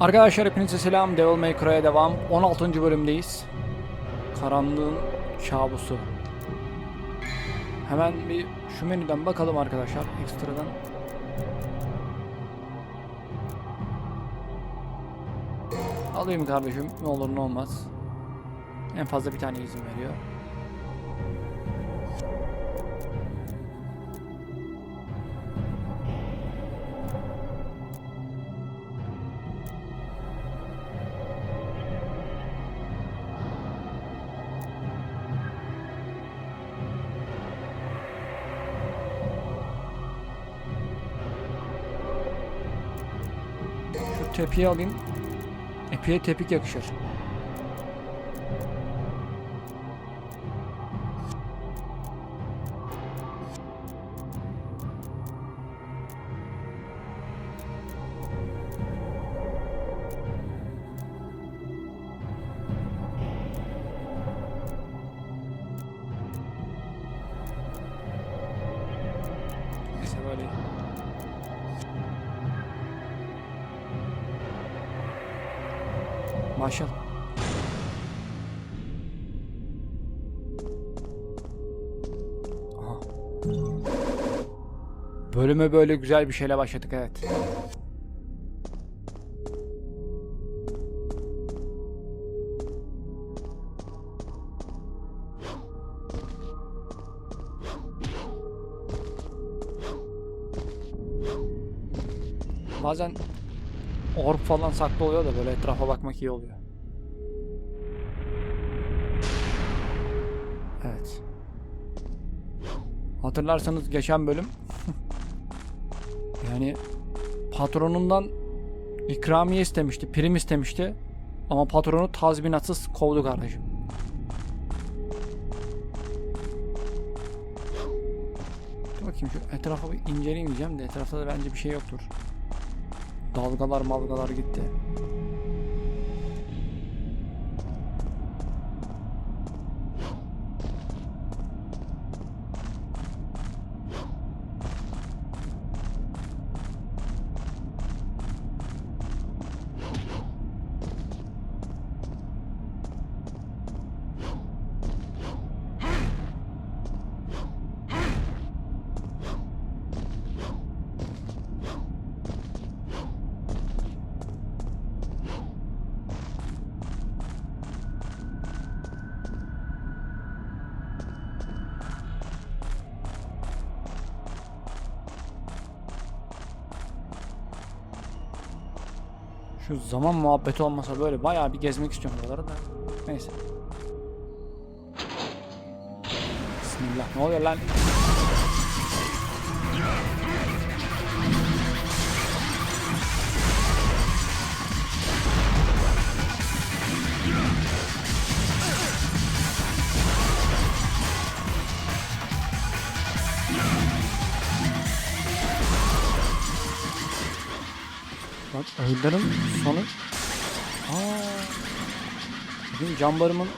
Arkadaşlar hepinize selam. Devil May Cry'a devam. 16. bölümdeyiz. Karanlığın kabusu. Hemen bir şu menüden bakalım arkadaşlar ekstradan. Alayım kardeşim ne olur ne olmaz. En fazla bir tane izin veriyor. Şu tepiyi alayım. Epeye tepik yakışır. Maşallah. Aha. Bölüme böyle güzel bir şeyle başladık evet. Bazen ork falan saklı oluyor da böyle etrafa bakmak iyi oluyor. Evet. Hatırlarsanız geçen bölüm yani patronundan ikramiye istemişti, prim istemişti ama patronu tazminatsız kovdu kardeşim. Dur bakayım şu etrafa bir inceleyeyim diyeceğim de etrafta da bence bir şey yoktur. Dalgalar malgalar gitti. Şu zaman muhabbeti olmasa böyle bayağı bir gezmek istiyorum buraları da. Neyse. Bismillah. Ne oluyor lan? Bak öğlerin sonu. Aa. Benim cambarımın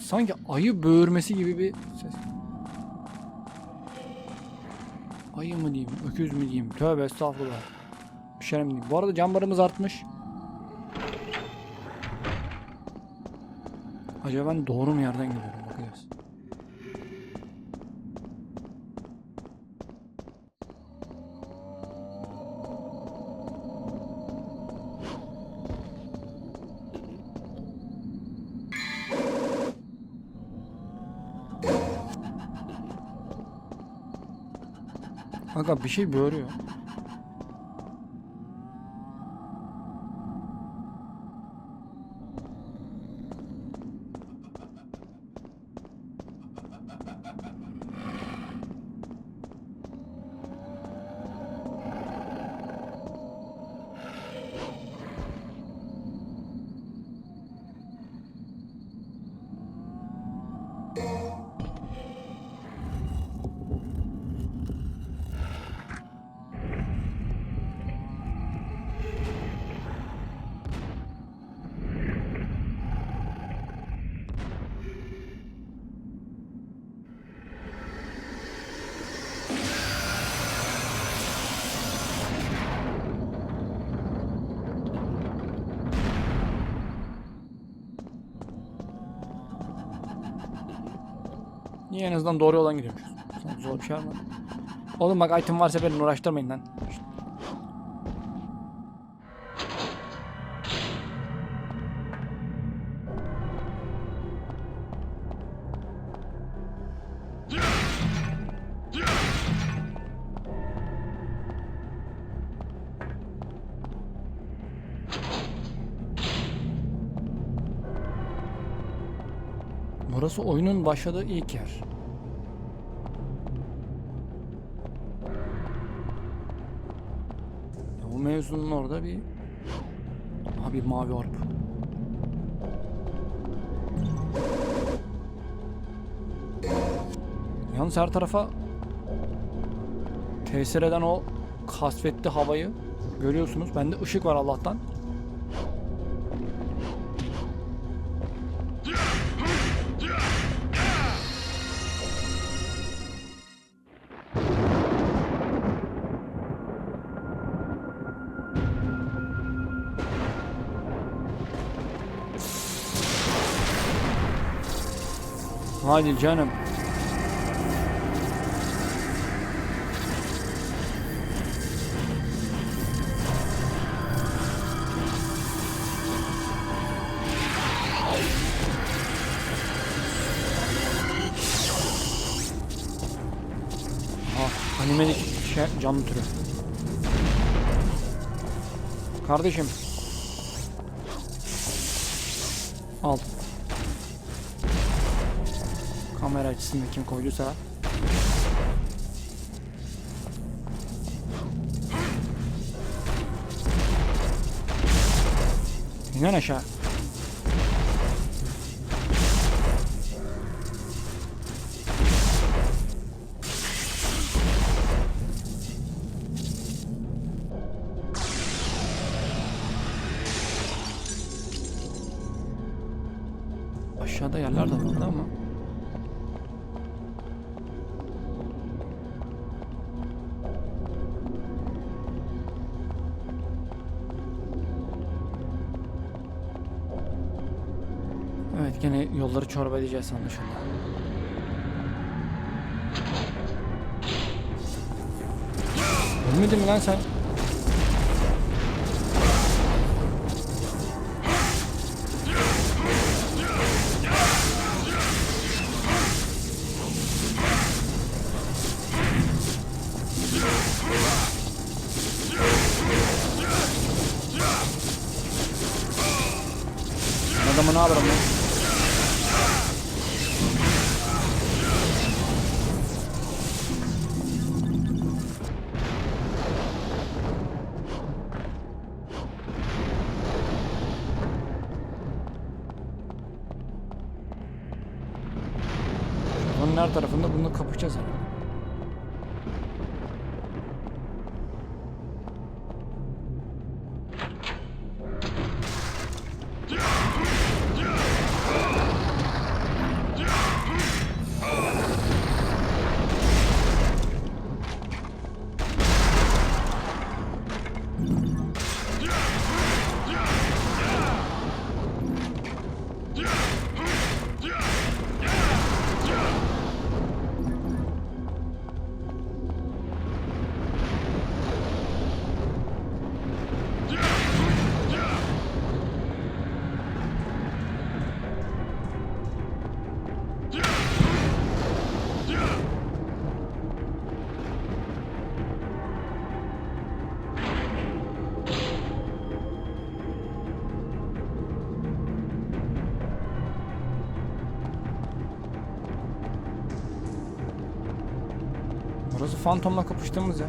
sanki ayı böğürmesi gibi bir ses. Ayı mı diyeyim, öküz mü diyeyim? Tövbe estağfurullah. Bir şey diyeyim? Bu arada cambarımız artmış. Acaba ben doğru mu yerden gidiyorum? Bakacağız. Kanka bir şey böğürüyor. Niye en azından doğru yoldan gidiyormuşuz. Zor bir şey var mı? Oğlum bak item varsa beni uğraştırmayın lan. Burası oyunun başladığı ilk yer. Bu mevzunun orada bir... Aha bir mavi orp. Yalnız her tarafa tesir eden o kasvetli havayı görüyorsunuz. Bende ışık var Allah'tan. Hadi canım. Ah, animelik şey, canlı türü. Kardeşim. Açısını kim koyduysa. İnen aşağı. Evet gene yolları çorba edeceğiz anlaşıldı. Ölmedin mi lan sen? Her tarafında bununla kapışacağız herhalde. Phantom'la kapıştığımız yer.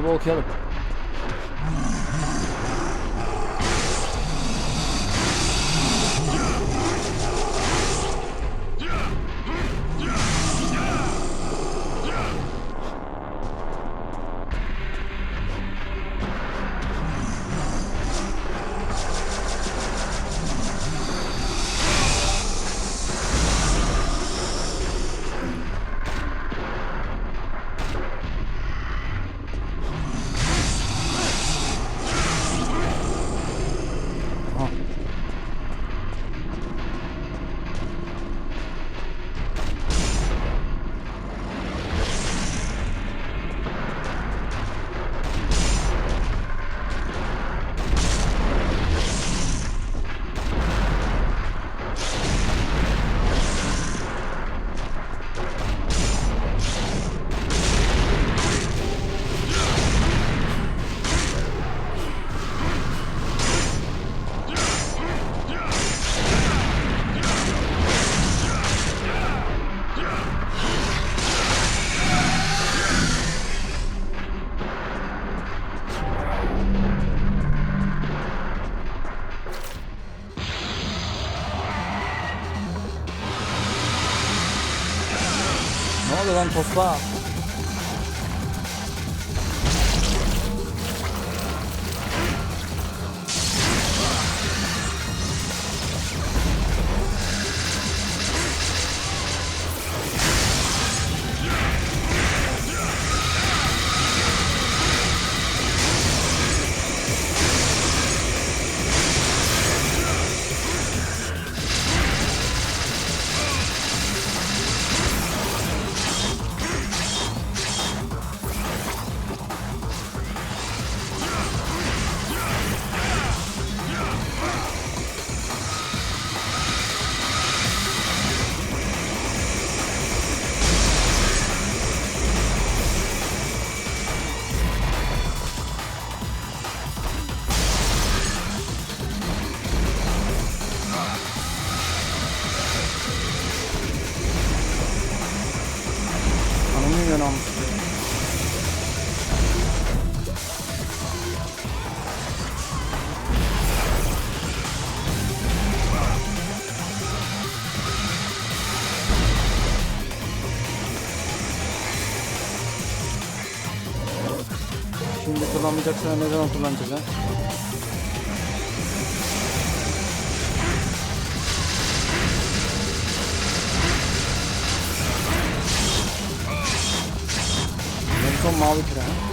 Kitabı okuyalım. 不错 kullanacaksın, ne zaman kullanacaksın? Son mavi kira.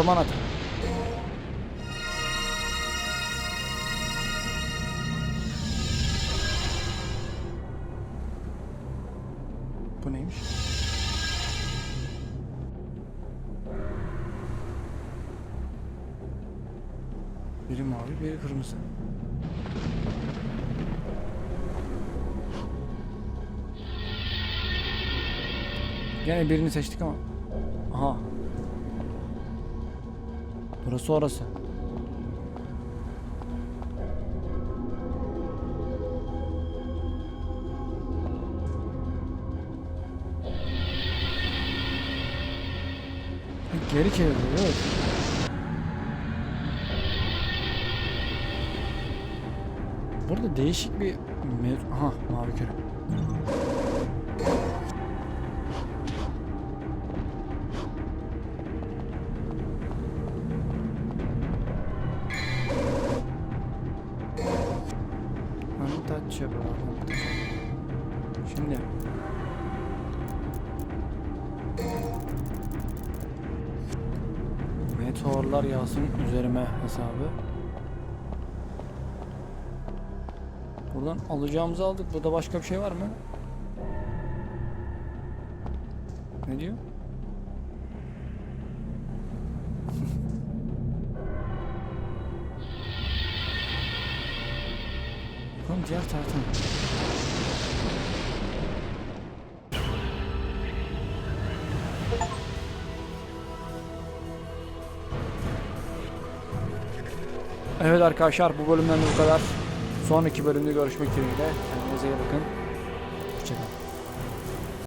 Orman atı. Bu neymiş? Biri mavi, biri kırmızı. Gene birini seçtik ama. Burası. Geri çeviriyor evet. Burada değişik bir Aha mavi küre. Buradan alacağımızı aldık. Burada başka bir şey var mı? Ne diyor? Bakalım diğer taraftan. Evet arkadaşlar bu bölümden de bu kadar. Sonraki bölümde görüşmek dileğiyle. Kendinize iyi bakın. Hoşçakalın.